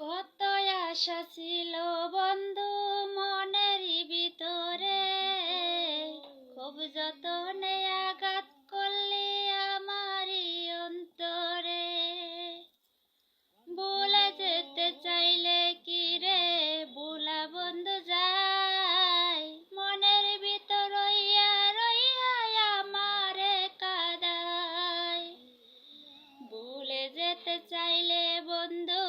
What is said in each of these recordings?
কত আশা ছিল বন্ধু মনের ভিতরে খুব যতনে যেতে চাইলে বন্ধু,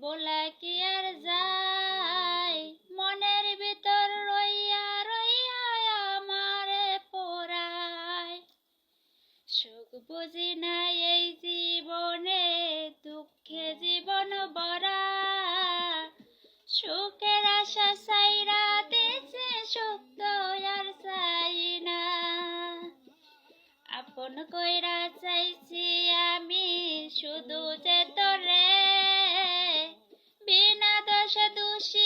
বলা কি আর যায়? মনের ভিতর রইয়া রইয়া আমারে পোড়ায়। সুখ বুঝি না এই জীবনে, দুঃখে জীবন বরা সুখের আশা সাইরা দিছে, সুখ আর চাই না। আপন কইরা চাইছি আমি దోష దోషే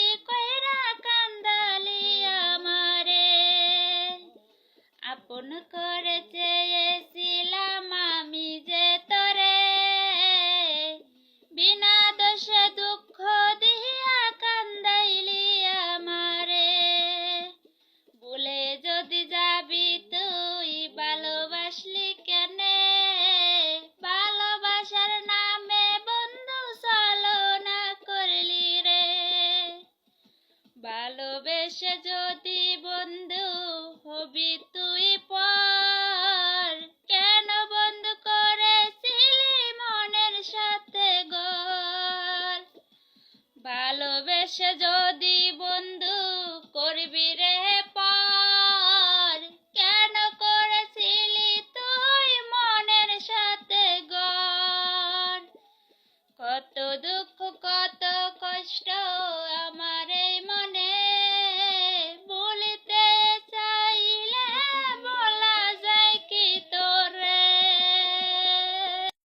ভালোবেসে যদি বন্ধু হবি তুই পর। কেন বন্ধু করেছিলি মনের সাথে গর ভালোবেসে যদি বন্ধু করবি রে পর। কেন করেছিলি তুই মনের সাথে কত দুঃখ